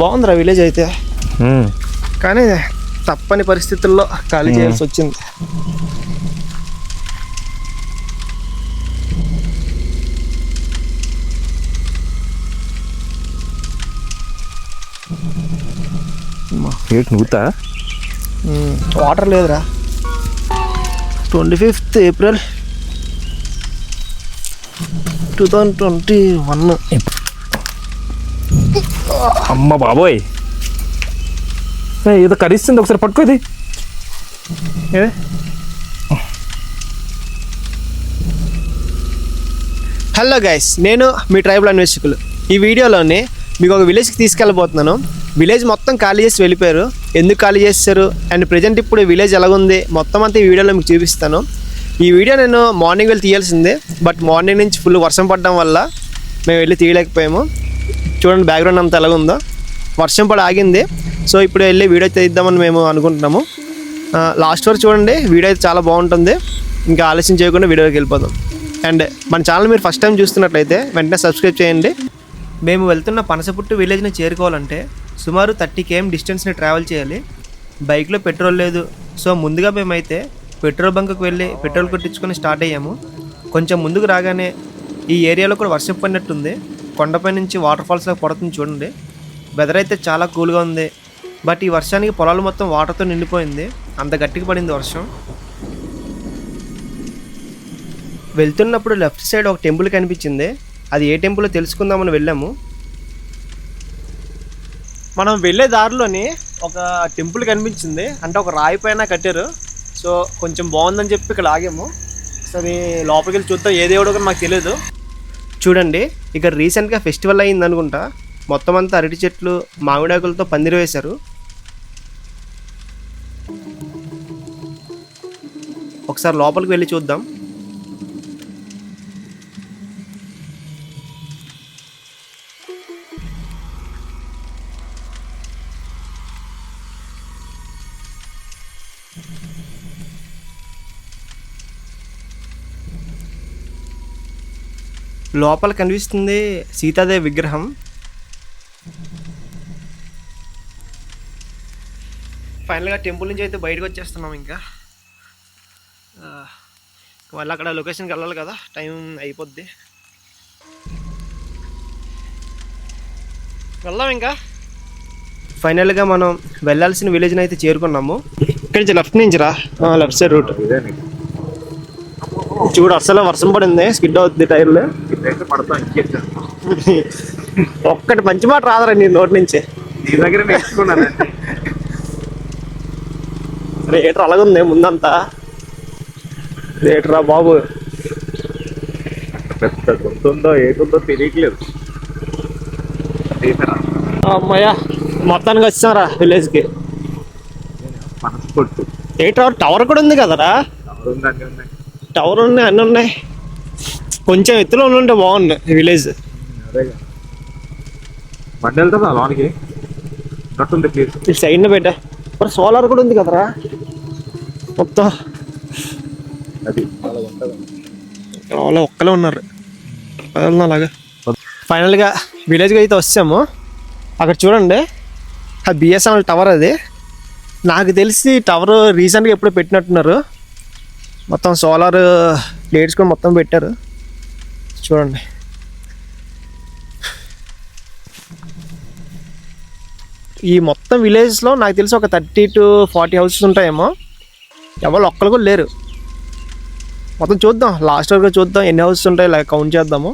బాగుందిరా విలేజ్ అయితే. కానీ తప్పని పరిస్థితుల్లో ఖాళీ చేయాల్సి వచ్చింది. ఏంటి వాటర్ లేదురా. Twenty fifth April two thousand twenty one అమ్మ బాబోయ్. ఏదో కరిస్తుంది ఒకసారి పట్టుకో ఇది. హలో గైస్ నేను మీ ట్రైబల్ అన్వేషకులు. ఈ వీడియోలోని మీకు ఒక విలేజ్కి తీసుకెళ్ళబోతున్నాను. విలేజ్ మొత్తం ఖాళీ చేసి వెళ్ళిపోయారు. ఎందుకు ఖాళీ చేస్తారు? అండ్ ప్రజెంట్ ఇప్పుడు విలేజ్ ఎలాగుంది? మొత్తం అంతా ఈ వీడియోలో మీకు చూపిస్తాను. ఈ వీడియో నేను మార్నింగ్ వెళ్ళి తీయాల్సిందే. బట్ మార్నింగ్ నుంచి ఫుల్ వర్షం పడడం వల్ల మేము వెళ్ళి తీయలేకపోయాము. చూడండి బ్యాక్గ్రౌండ్ అంత ఎలాగ ఉందో. వర్షం పడి ఆగింది. సో ఇప్పుడు వెళ్ళి వీడియో తీద్దామని మేము అనుకుంటున్నాము. లాస్ట్ వరకు చూడండి వీడియో అయితే చాలా బాగుంటుంది. ఇంకా ఆలస్యం చేయకుండా వీడియోకి వెళ్ళిపోదాం. అండ్ మన ఛానల్ మీరు ఫస్ట్ టైం చూస్తున్నట్లయితే వెంటనే సబ్స్క్రైబ్ చేయండి. మేము వెళ్తున్న పనసపుట్టు విలేజ్ని చేరుకోవాలంటే సుమారు థర్టీ కేఎం డిస్టెన్స్ని ట్రావెల్ చేయాలి. బైక్లో పెట్రోల్ లేదు. సో ముందుగా మేమైతే పెట్రోల్ బంక్కి వెళ్ళి పెట్రోల్ కొట్టించుకొని స్టార్ట్ అయ్యాము. కొంచెం ముందుకు రాగానే ఈ ఏరియాలో కూడా వర్షం పడినట్టుంది. కొండపై నుంచి వాటర్ ఫాల్స్లో పడుతుంది చూడండి. వెదర్ అయితే చాలా కూల్గా ఉంది. బట్ ఈ వర్షానికి పొలాలు మొత్తం వాటర్తో నిండిపోయింది. అంత గట్టిగా పడింది వర్షం. వెళ్తున్నప్పుడు లెఫ్ట్ సైడ్ ఒక టెంపుల్ కనిపించింది. అది ఏ టెంపుల్ తెలుసుకుందామని వెళ్ళాము. మనం వెళ్ళే దారిలోని ఒక టెంపుల్ కనిపించింది. అంటే ఒక రాయి పైన కట్టారు. సో కొంచెం బాగుందని చెప్పి ఇక్కడ ఆగాము. సరే లోపలికి వెళ్ళి చూద్దాం. ఏ దేవుడో మాకు తెలియదు. చూడండి ఇక్కడ రీసెంట్గా ఫెస్టివల్ అయింది అనుకుంటా. మొత్తం అంతా అరటి చెట్లు మామిడాకులతో పందిరి వేశారు. ఒకసారి లోపలికి వెళ్ళి చూద్దాం. లోపల కనిపిస్తుంది సీతాదేవి విగ్రహం. ఫైనల్గా టెంపుల్ నుంచి అయితే బయటకు వచ్చేస్తున్నాం ఇంకా. ఆ, మళ్ళీ అక్కడ లొకేషన్కి వెళ్ళాలి కదా టైం అయిపోద్ది. వెళ్దాం ఇంకా. ఫైనల్గా మనం వెళ్ళాల్సిన విలేజ్ని అయితే చేరుకున్నాము. ఇక్కడి నుంచి లెఫ్ట్ నుంచి రా. లెఫ్ట్ సైడ్ రూట్ చూడు అసలు వర్షం పడింది స్కిడ్ అవుతుంది టైర్లు. పడతా ఒక్కటి మంచి మాట రాదరా నీ నోటి నుంచి. నీ దగ్గర రేటర్ అలాగుంది ముందంతా? రేటరా బాబు? పెద్ద గుంతుందో ఏటుందో తెలియట్లేదు. అమ్మయ్యా మొత్తానికి వచ్చారా విలేజ్కి. మనసు కొట్టు. ఏ టవర్ టవర్ కూడా ఉంది కదరా? ఎవరు ఉందండి. టవర్ ఉన్నాయి అన్నీ ఉన్నాయి. కొంచెం ఎత్తులో ఉంటే బాగుంది విలేజ్ బండి వెళ్తుందా లోనికి? ఉన్నట్టుంది ప్లీజ్ ఇటు సైడ్న పెట్టా. మరి సోలార్ కూడా ఉంది కదరా? మొత్తం. అది. వాళ్ళు ఒక్కలే ఉన్నారు. వెళ్దాం అలాగా. ఫైనల్గా విలేజ్కి అయితే వచ్చాము. అక్కడ చూడండి. ఆ బిఎస్ఎన్ఎల్ టవర్ అది. నాకు తెలిసి టవర్ రీసెంట్గా ఎప్పుడు పెట్టినట్టున్నారు. మొత్తం సోలార్ ప్లేట్స్ uh, కూడా మొత్తం పెట్టారు. చూడండి. ఈ మొత్తం విలేజ్లో నాకు తెలిసి ఒక థర్టీ టు ఫార్టీ హౌసెస్ ఉంటాయేమో. ఎవరు ఒక్కరు కూడా లేరు. మొత్తం చూద్దాం. లాస్ట్ వరకు చూద్దాం. ఎన్ని హౌసెస్ ఉంటాయి? ఇలా కౌంట్ చేద్దాము.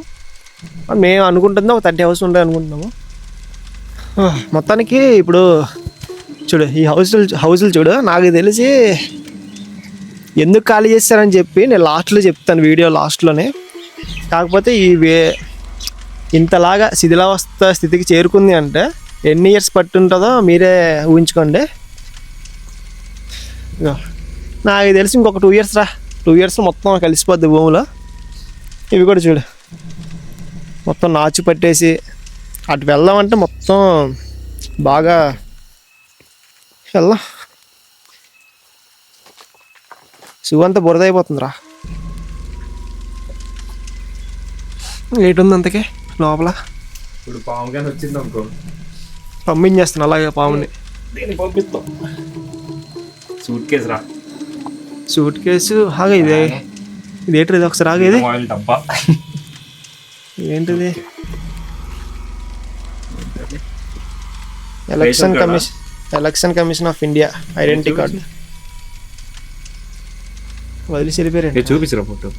మేము అనుకుంటుంది ఒక థర్టీ హౌస్ ఉంటాయి అనుకుంటున్నాము. మొత్తానికి ఇప్పుడు చూడు ఈ హౌసులు హౌసులు చూడు నాకు తెలిసి ఎందుకు ఖాళీ చేస్తారని చెప్పి నేను లాస్ట్లో చెప్తాను వీడియో లాస్ట్లోనే. కాకపోతే ఈ వే- ఇంతలాగా శిథిలావస్థ స్థితికి చేరుకుంది అంటే ఎన్ని ఇయర్స్ పట్టుంటుందో మీరే ఊహించుకోండి. నాకు తెలిసి ఇంకొక టూ ఇయర్స్ రా. టూ ఇయర్స్ మొత్తం కలిసిపోద్ది భూమిలో. ఇవి కూడా చూడు. మొత్తం నాచు పట్టేసి అటు వెళ్దామంటే మొత్తం బాగా వెళ్దాం. అంతా బురద అయిపోతుందిరా ఏటుంది అంతకే? లోపల? ఇప్పుడు పాము కానీ వచ్చింది అనుకో పంపించేస్తాను అలాగే పాముని. దీన్ని పంపిస్తాం. సూట్ కేసు రా. Suit case? హాగా ఇదే. ఇది ఏంటిది ఇది ఒకసారి ఆగేది డబ్బా. ఏంటిది? Election? Commission election commission of India identity card వదిలేసి వెళ్ళిపోయారండి చూపించరా ఫోటో.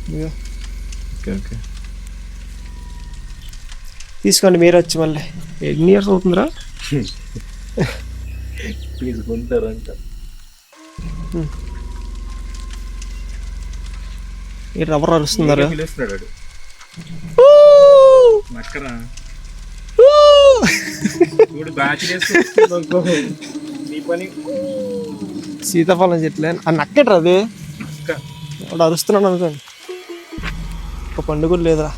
Okay okay. తీసుకోండి మీరు వచ్చి మళ్ళీ. ఎన్ని ఇయర్స్ అవుతుందిరా? తీసుకుంటారంట. ఈ రబ్బర్ అరుస్తున్నారు సీతాఫలం చెట్లే. ఆ నక్కెట్రా అది. వాడు అరుస్తున్నాడు అనుకోండి. ఒక పండుగ లేదురా.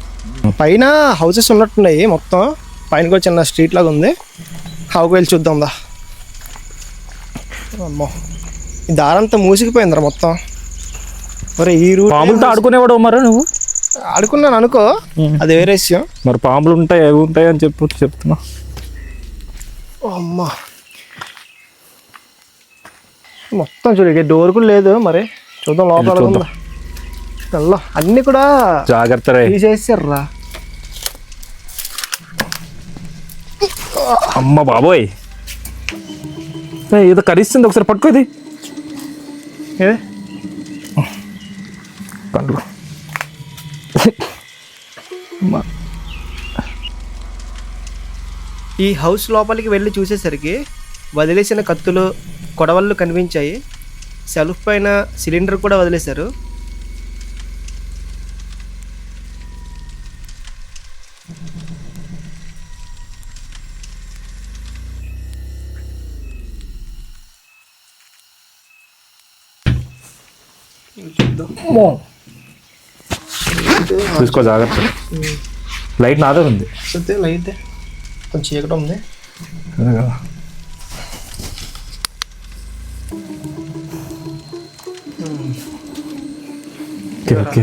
పైన హౌసెస్ ఉన్నట్టున్నాయి మొత్తం. పైన కూడా చిన్న స్ట్రీట్ లాగా ఉంది. హౌకి వెళ్ళి చూద్దాం దా అమ్మో. ఈ దారంతా మూసికిపోయిందిరా మొత్తం. మరి ఈ రూట్ పాములతో ఆడుకునేవాడు మరి నువ్వు? ఆడుకున్నాను అనుకో. అది వేరే విషయం. మరి పాములు ఉంటాయి అవి ఉంటాయి అని చెప్పు చెప్తున్నా. అమ్మా. మొత్తం చూడు డోర్ కూడా లేదు మరి. చూద్దాం లోపల వెళ్దాం అన్నీ కూడా జాగ్రత్త రే. తీసేసారురా. అమ్మ బాబోయ్. ఏదో కరిస్తుంది ఒకసారి పట్టుకోది ఏ? పండ్లు ఈ హౌస్ లోపలికి వెళ్ళి చూసేసరికి వదిలేసిన కత్తులు కొడవళ్ళు కనిపించాయి. సెల్ఫ్ పైన సిలిండర్ కూడా వదిలేశారు. చూసుకో జాగ్రత్త. లైట్ నాదే ఉంది. చూస్తే లైట్. కొంచెం చీకటి ఉంది. Okay okay.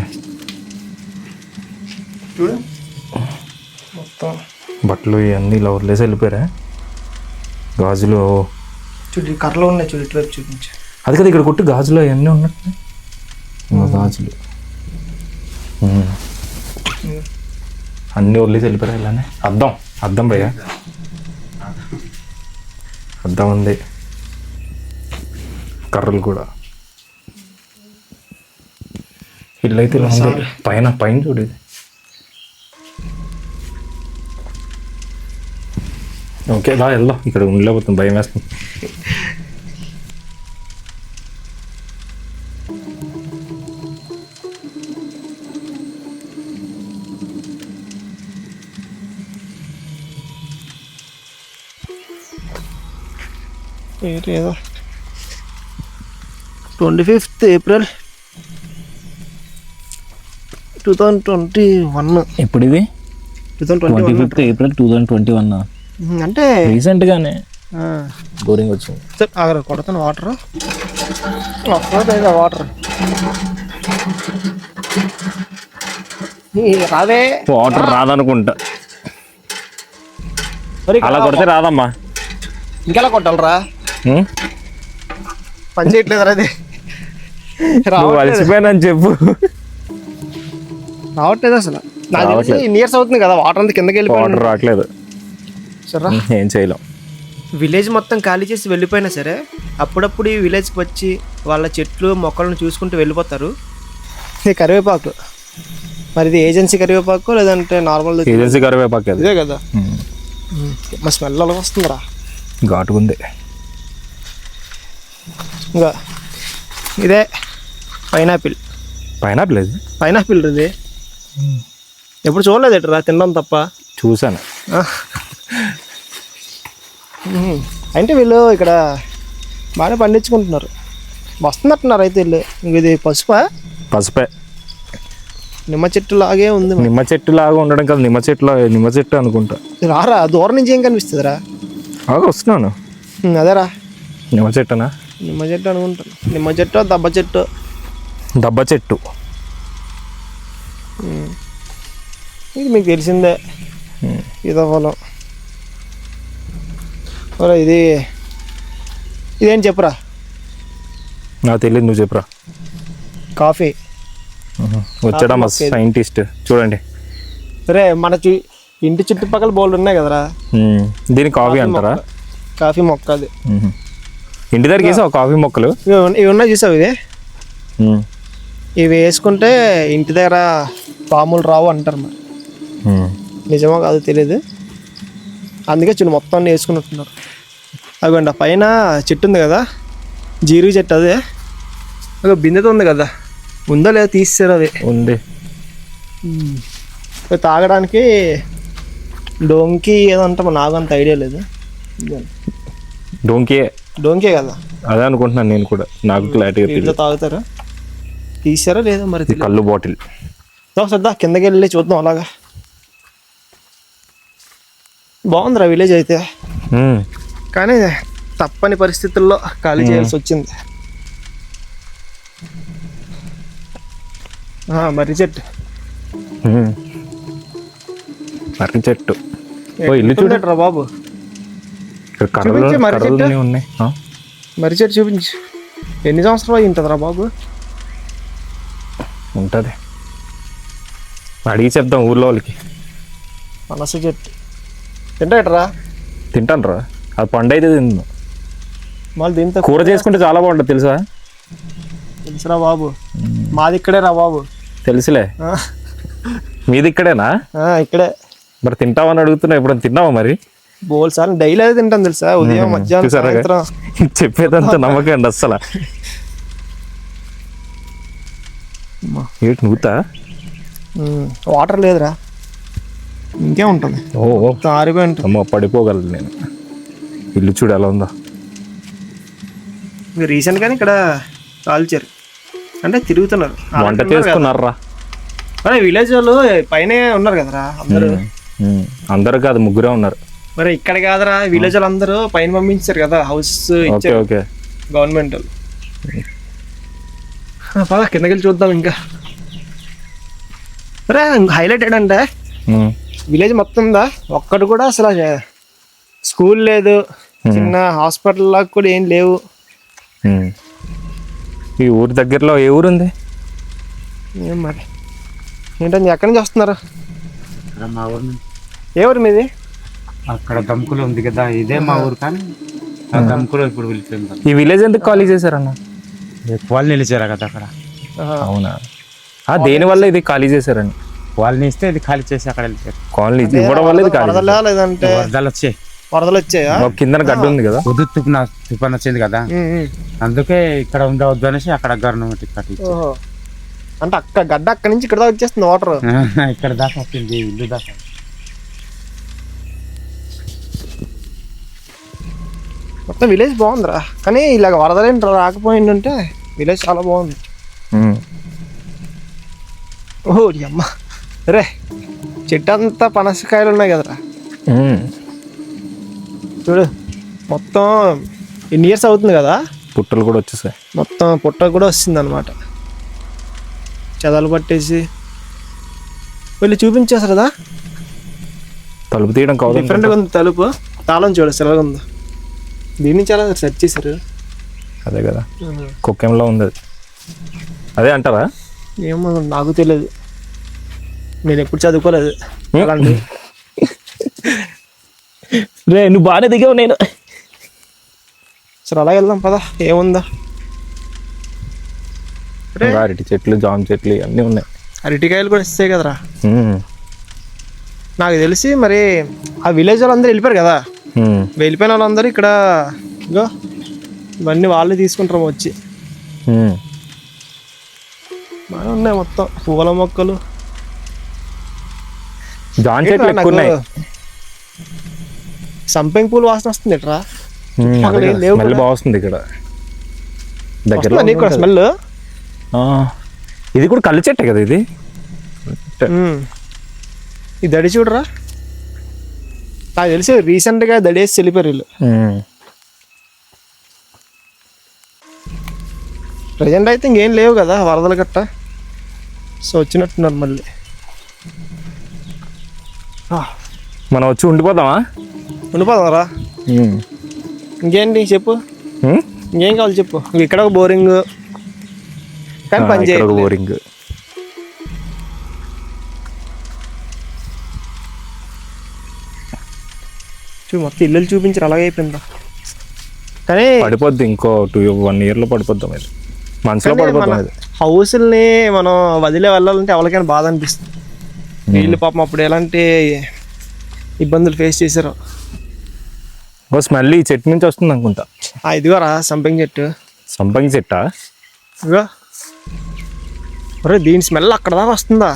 చూడు. మొత్తం. బట్టలు ఇవన్నీ ఇలా వదిలేసి వెళ్ళిపోయారా? గాజులు. చూడు కర్రలు ఉన్నాయి చూడు ఇటువైపు చూపించు. అది కదా ఇక్కడ కొట్టి గాజులు అవన్నీ ఉన్నట్టు ఉమ్. అన్నీ వదిలేసి వెళ్ళిపోయారా ఇలానే? అద్దం అద్దం భయ్యా. అద్దం ఉంది. కర్రలు కూడా. ఇల్లు అయితే ఇలా ఉంది పైన పైన చూడు ఇది. ఓకే దా వెళ్దాం. ఇక్కడ ఉండలేకపోతుంది భయం వేస్తుంది. ఏదో twenty fifth April two thousand twenty one. ఇప్పుడు ఇది two thousand twenty fifth April two thousand twenty one. అంటే రీసెంట్గానే. ఆ, బోరింగ్ వచ్చింది. సరే ఆగరా కొడతాను వాటర్. వస్తుంది వాటర్. రాదే వాటర్ రాదనుకుంటా. మరి అలా కొడితే రాదమ్మా. ఇంకెలా కొట్టాలరా? పని చేయట్లేదు అది. అలసిపోయానని చెప్పు. రావట్లేదు అసలు. నాకు తెలిసి రావట్లేదు. ఇన్ని ఇయర్స్ అవుతుంది కదా వాటర్ అంతా కిందకి వాటర్ వెళ్ళిపోయింది రావట్లేదు. సరే ఏం చేయలేం. విలేజ్ మొత్తం ఖాళీ చేసి వెళ్ళిపోయినా సరే అప్పుడప్పుడు ఈ విలేజ్కి వచ్చి వాళ్ళ చెట్లు మొక్కలను చూసుకుంటూ వెళ్ళిపోతారు. ఇది కరివేపాకు. మరి ఇది ఏజెన్సీ కరివేపాకు లేదంటే నార్మల్ ఏజెన్సీ కరివేపాకు అది. ఇదే కదా. మా స్మెల్ అలా వస్తుందిరా. ఘాటుకుంది ఇంకా ఇదే పైనాపిల్. పైనాపిల్ ఇది పైనాపిల్ ఇది. ఎప్పుడు చూడలేదు ఎట్రా తినడం తప్ప. ఉహుం. అంటే వీళ్ళు ఇక్కడ బాగానే పండించుకుంటున్నారు. వస్తున్నట్టున్నారు అయితే వీళ్ళు. ఇది పసుపా? పసుపే. నిమ్మ చెట్టు లాగే ఉంది. నిమ్మ చెట్టు లాగా ఉండడం కదా నిమ్మ చెట్టు నిమ్మ చెట్టు అనుకుంటా. రారా? దూరం నుంచి ఏం కనిపిస్తుందిరా బాగా వస్తున్నాను. అదేరా. నిమ్మ చెట్టునా? నిమ్మ చెట్టు అనుకుంటాను నిమ్మ చెట్టు దబ్బ చెట్టు. దబ్బ చెట్టు. ఇది మీకు తెలిసిందే. ఇదో పొలం. ఒరే ఇది ఇదేం చెప్పురా? నాకు తెలియదు నువ్వు చెప్పురా. కాఫీ. వచ్చాడా మా. సైంటిస్ట్? చూడండి. రే మన చు ఇంటి చుట్టుపక్కల బోల్డ్ ఉన్నాయి కదరా. దీన్ని కాఫీ అంటారా. కాఫీ మొక్క అది. ఇంటి దగ్గరికి వేసావు కాఫీ మొక్కలు? ఇవి ఉన్న- ఇవి ఉన్నాయి చూసావు ఇది. ఇవి వేసుకుంటే ఇంటి దగ్గర పాములు రావు అంటారు మరి. నిజమో కాదో తెలియదు అందుకే చూడు మొత్తం అన్ని వేసుకున్నట్టున్నారు. అదిగోండి ఆ పైన చెట్టు ఉంది కదా? జీరుగు చెట్టు అదే. అదో బిందెతో ఉంది కదా? ఉందో లేదో తీసేసారు అది? ఉంది. తాగడానికి డోంకి ఏదో అంటాం నాకు అంత ఐడియా లేదు. డోంకే డోంకే కదా? అదే అనుకుంటున్నాను నేను కూడా. నాకు క్లారిటీగా తెలియదు తాగుతారు? తీసారా లేదో మరి కళ్ళు బాటిల్. ఒకసారి దా కిందకి వెళ్ళి చూద్దాం అలాగా. బాగుందిరా విలేజ్ అయితే. కానీ తప్పని పరిస్థితుల్లో ఖాళీ చేయాల్సి వచ్చింది. మర్రి చెట్టు. మర్రి చెట్టు. ఇల్లు చూడు. రా బాబు? ఇక్కడ చూపించు మర్రి చెట్టు. కర్రలు ఉన్నాయి. ఆ? మర్రి చెట్టు చూపించు. ఎన్ని సంవత్సరాలు అయి ఉంటుందిరా బాబు? ఉంటది. అడిగి చెప్దాం ఊర్లో వాళ్ళకి. పనస చెట్టు. తింటాడరా తింటాను రా అది పండు అయితే తిందు మళ్ళీ దీంతో కూర చేసుకుంటే చాలా బాగుంటుంది తెలుసా? తెలుసురా బాబు. మాది ఇక్కడే రా బాబు. తెలుసులే. ఆ, మీది ఇక్కడేనా? ఆ, ఇక్కడే. మరి తింటావని అడుగుతున్నా ఎప్పుడైనా తిన్నావా మరి? బోల్ సార్లు డైలీ అదే తింటాను తెలుసా? ఉదయం మధ్యాహ్నం? సాయంత్రం. చెప్పేదంత నమ్మకం అండి అస్సలు. ఏంటి ఉమ్, వాటర్ లేదురా. ఇంకే ఉంటుంది? ఓ ఆరిపోయి ఉంటుంది. అమ్మ పడిపోగలను నేను. ఇల్లు చూడు ఎలా ఉందో. రీసెంట్గానే ఇక్కడ కాల్చారు. అంటే తిరుగుతున్నారు. వంట చేసుకున్నారా అరే విలేజ్ వాళ్ళు పైనే ఉన్నారు కదరా అందరూ. అందరూ కాదు ముగ్గురే ఉన్నారు. మరి ఇక్కడ కాదరా విలేజ్ అందరూ పైన పంపించారు కదా హౌస్ ఓకే ఇచ్చారు. ఓకే. గవర్నమెంట్. పద కిందకి వెళ్ళి చూద్దాం ఇంకా. అరే హైలైట్ ఏంటంటే. విలేజ్ మొత్తం ఉందా ఒక్కడు కూడా అసలు స్కూల్ లేదు. చిన్న హాస్పిటల్ లాగా కూడా ఏం లేవు. ఈ ఊరి దగ్గరలో ఏ ఊరు ఉంది ఏం మరి? ఏంటంటే ఎక్కడి నుంచి వస్తున్నారు? ఏ ఊరు మీది? అక్కడ దమ్కులు ఉంది కదా ఇదే మా ఊరు కానీ ఆ దమ్కులు ఇప్పుడు వెళ్ళిపోయింది ఈ విలేజ్ ఎందుకు ఖాళీ చేశారన్న? వాళ్ళు నిలిచారు కదా అక్కడ. అవునా? ఆ దేని వల్ల ఇది ఖాళీ చేశారండి వాళ్ళని ఇస్తే ఇది ఖాళీ చేసి అక్కడ వెళ్ళిపోయారు. కాలనీ ఇవ్వడం వల్ల ఇది ఖాళీ వరదలా లేదంటే వరదలు వచ్చాయి. వరదలు వచ్చాయా? చేశారు. ఒక కిందన గడ్డ ఉంది కదా. పొద్దు తుఫాన్ తుఫాన్ వచ్చింది కదా. అందుకే ఇక్కడ ఉండవద్దు అనేసి అక్కడ గవర్నమెంట్ ఇక్కడ అంటే అక్క గడ్డ అక్కడి నుంచి ఇక్కడ దాకా వచ్చేస్తుంది వాటర్ ఇక్కడ దాకా వచ్చింది ఇల్లు దాకా. మొత్తం విలేజ్ బాగుందిరా. కానీ ఇలాగ వరదలేంటి రాకపోయిందంటే విలేజ్ చాలా బాగుంది. ఈ అమ్మ. రే చెట్టు అంతా పనసకాయలు ఉన్నాయి కదరా. చూడు మొత్తం ఎన్ని ఇయర్స్ అవుతుంది కదా? పుట్టలు కూడా వచ్చేసాయి. మొత్తం పుట్ట కూడా వస్తుంది అనమాట చెదలు పట్టేసి. వెళ్ళి చూపించేసారదా తలుపు తీయడం కాదు డిఫరెంట్గా ఉంది తలుపు. తాళం చూడు సెలవుగా ఉందో. దీని నుంచి అలా సెర్చ్ చేశారు అదే కదా. కుక్కెంలో ఉంది. అది అదే అంటారా? ఏమో నాకు తెలియదు. నేను ఎప్పుడు చదువుకోలేదు. అలాంటి రే నువ్వు బాగానే దిగావు నేను. సరే అలా వెళ్దాం పదా. ఏముందా? రే. అరటి చెట్లు జామ చెట్లు అన్నీ ఉన్నాయి. అరటికాయలు కూడా ఇస్తాయి కదరా. ఉమ్. నాకు తెలిసి మరి ఆ విలేజ్ వాళ్ళందరూ వెళ్ళిపోయారు కదా. వెళ్ళిపోయిన వాళ్ళందరూ ఇక్కడ ఇగో ఇవన్నీ వాళ్ళే తీసుకుంటారు వచ్చి. బాగా ఉన్నాయి మొత్తం. పూల మొక్కలు. చెట్లు ఎక్కువ ఉన్నాయి సంపెంగ పూలు వాసన వస్తుంది ఇట్రా? స్మెల్ ఇక్కడ. దగ్గరలో నీకు. స్మెల్. ఇది కూడా కళ్ళు చెట్టే కదా ఇది? ఈ దడి చూడరా? నాకు తెలిసి రీసెంట్గా దడేసి వెళ్ళిపోయారు వీళ్ళు. ప్రజెంట్ అయితే ఇంకేం లేవు కదా వరదలు గట్ట. సో వచ్చినట్టున్నారు మళ్ళీ. మనం వచ్చి ఉండిపోదామా ఉండిపోదాంరా. ఉమ్. ఇంకేంటి చెప్పు? ఇంకేం కావాలి చెప్పు? ఇక్కడ ఒక బోరింగ్. కానీ పని చేయట్లేదు. బోరింగ్. చూ మొత్తం ఇల్లు చూపించారు అలాగే అయిపోయిందా కానీ పడిపోద్ది ఇంకో టూ వన్ ఇయర్లో పడిపోద్దాం ఇది. మనసులో పడిపోద్దాం మన ఇది. హౌస్ని మనం వదిలే వెళ్ళాలంటే ఎవరికైనా బాధ అనిపిస్తుంది. వీళ్ళు పాపం అప్పుడు ఎలాంటి ఇబ్బందులు ఫేస్ చేశారో. ఓ స్మెల్ ఈ చెట్టు నుంచి వస్తుంది అనుకుంటా. ఆ ఇదిగోరా సంపంగి చెట్టు. సంపంగి చెట్టా? ఇదిగో. ఒరే దీని స్మెల్ అక్కడ దాకా వస్తుందా.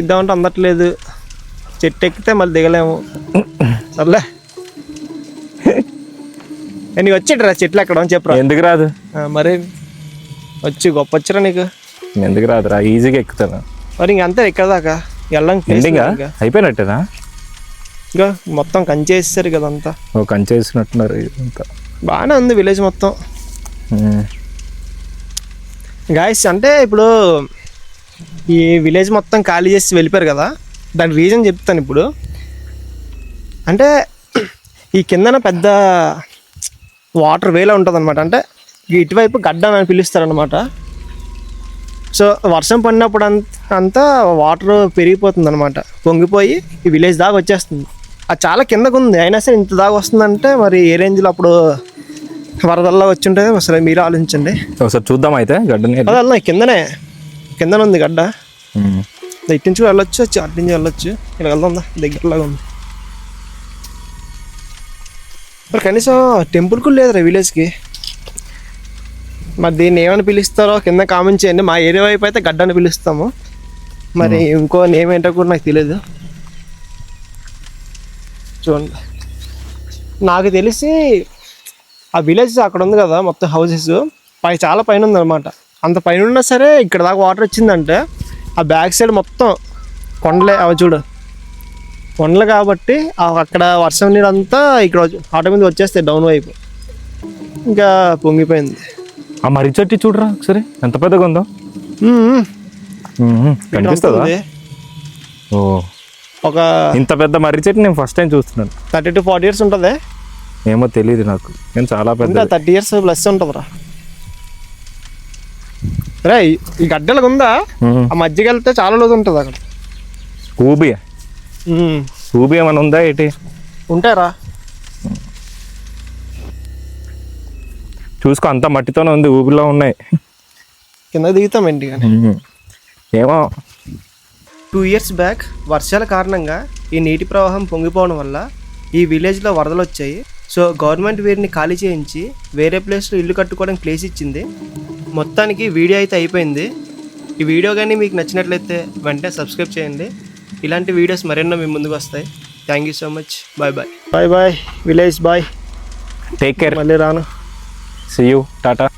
ఇద్దామంటే అందట్లేదు. చెట్టు ఎక్కితే మళ్ళీ దిగలేము. సర్లే. నీకు వచ్చేటరా చెట్లు ఎక్కడం చెప్పరా? ఎందుకు రాదు? మరి వచ్చి గొప్ప వచ్చరా నీకు. ఎందుకు రాదురా? ఈజీగా ఎక్కుతాను. మరి ఇంక అంతే ఇక్కడ దాకా? వెళ్ళడానికి. అయిపోయినట్టేనా? ఇంకా మొత్తం కంచేస్తారు కదా అంతా. ఓ కంచె వేసినట్టున్నారు ఇదంతా బాగానే ఉంది విలేజ్ మొత్తం. గాయస్ అంటే ఇప్పుడు ఈ విలేజ్ మొత్తం ఖాళీ చేసి వెళ్ళిపోయారు కదా? దాని రీజన్ చెప్తాను ఇప్పుడు. అంటే ఈ కిందన పెద్ద వాటర్ వేలో ఉంటుంది అనమాట అంటే ఇటువైపు గడ్డ అని పిలుస్తారనమాట సో వర్షం పడినప్పుడు అంత అంతా వాటర్ పెరిగిపోతుంది అనమాట పొంగిపోయి ఈ విలేజ్ దాకా వచ్చేస్తుంది. అది చాలా కిందకు ఉంది అయినా సరే ఇంత దాకా వస్తుందంటే మరి ఏ రేంజ్లో అప్పుడు వరదల్లో వచ్చి ఉంటే అసలు మీరు ఆలోచించండి. ఒకసారి చూద్దాం అయితే గడ్డని. కిందనే. కిందనే ఉంది గడ్డ. ఇటు నుంచి వెళ్ళొచ్చు వచ్చి అటు నుంచి వెళ్ళొచ్చు. ఇలా వెళ్దాం దగ్గరలాగా ఉంది. మరి కనీసం టెంపుల్ కూడా లేదురా విలేజ్కి మరి దీన్ని ఏమని పిలుస్తారో కింద కామెంట్ చేయండి. మా ఏరియా వైపు అయితే గడ్డ అని పిలుస్తాము. మరి ఇంకో నేమ్ ఏంటో కూడా నాకు తెలియదు చూడండి. నాకు తెలిసి ఆ విలేజ్ అక్కడ ఉంది కదా మొత్తం హౌసెస్ పై చాలా పైన ఉందన్నమాట. అంత పైన ఉన్నా సరే ఇక్కడ దాకా వాటర్ వచ్చిందంటే ఆ బ్యాక్ సైడ్ మొత్తం కొండలే. అవి చూడు. కొండలు కాబట్టి అక్కడ వర్షం నీరు అంతా ఇక్కడ ఆటో మీద వచ్చేస్తాయి డౌన్ వైపు. ఇంకా పొంగిపోయింది. ఆ మర్రి చెట్టు చూడరా ఒకసారి? ఎంత పెద్దగా ఉందో. కనిపిస్తుందా. ఓ. ఒక ఇంత పెద్ద మర్రి చెట్టు నేను ఫస్ట్ టైం చూస్తున్నాను. థర్టీ టు ఫార్టీ ఇయర్స్ ఉంటుంది? ఏమో తెలియదు నాకు. నేను చాలా పెద్ద థర్టీ ఇయర్స్ ప్లస్ ఉంటుందిరా. రే ఈ- గడ్డలకు ఉందా? ఆ మధ్యకి వెళ్తే చాలా రోజు ఉంటుంది అక్కడ. ఊబి ఉమ్. ఊబి ఏమైనా ఉందా ఏంటి? ఉంటారా చూసుకో అంతా మట్టితోనే ఉంది ఊబిలో ఉన్నాయి. కింద దిగుతాం ఏంటి కానీ ఏమో. టూ ఇయర్స్ బ్యాక్ వర్షాల కారణంగా ఈ నీటి ప్రవాహం పొంగిపోవడం వల్ల ఈ విలేజ్లో వరదలు వచ్చాయి. సో గవర్నమెంట్ వీరిని ఖాళీ చేయించి వేరే ప్లేస్లో ఇల్లు కట్టుకోవడానికి ప్లేస్ ఇచ్చింది. మొత్తానికి వీడియో అయితే అయిపోయింది. ఈ వీడియో కానీ మీకు నచ్చినట్లయితే వెంటనే సబ్స్క్రైబ్ చేయండి. ఇలాంటి వీడియోస్ మరెన్నో మీ ముందుకు వస్తాయి. Thank you so much bye bye bye bye village boy take care మళ్ళీ రాను. See you tata